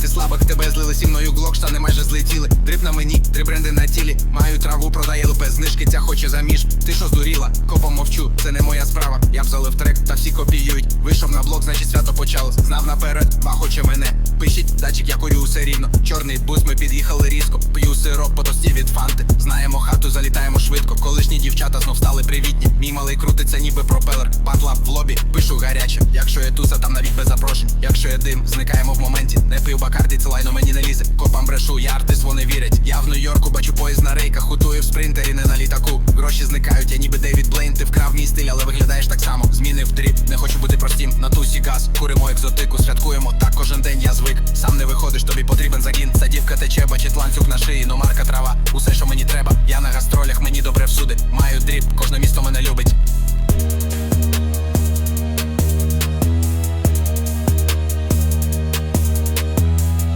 ти слабак, тебе злили зі мною глок, штани майже злетіли. Дрип на мені, три бренди на тілі. Маю траву, продає лупе знижки, ця хоче заміж. Ти що здуріла? Копом мовчу, це не моя справа. Я б залив трек, та всі копіюють. Вийшов на блок, значить свято почалось. Знав наперед, ба хоче мене. Пишіть, датчик, я курю усе рівно. Чорний бус, ми під'їхали різко. П'ю сироп по тості від фанти. Знаємо хату, залітаємо швидко. Колишні дівчата знов стали привітні. Мій малий крутиться, ніби пропелер. Батла в лобі, пишу гаряче. Запрошень. Дим, зникаємо в моменті. Не пив бакарді, це лайно мені не лізе. Копам брешу, я артист, вони вірять. Я в Нью-Йорку бачу поїзд на рейках, хутую в спринтері, не на літаку. Гроші зникають, я ніби Девід Блейн. Ти вкрав мій стиль, але виглядаєш так само. Змінив тріп, не хочу бути простім. На тусі газ, куримо екзотику, святкуємо так кожен день. Я звик. Сам не виходиш, тобі потрібен загін. Садівка тече, бачить ланцюг на шиї, ну марка трава. Усе, що мені треба. Я на гастролях, мені добре всюди. Маю дріп, кожне місто мене любить.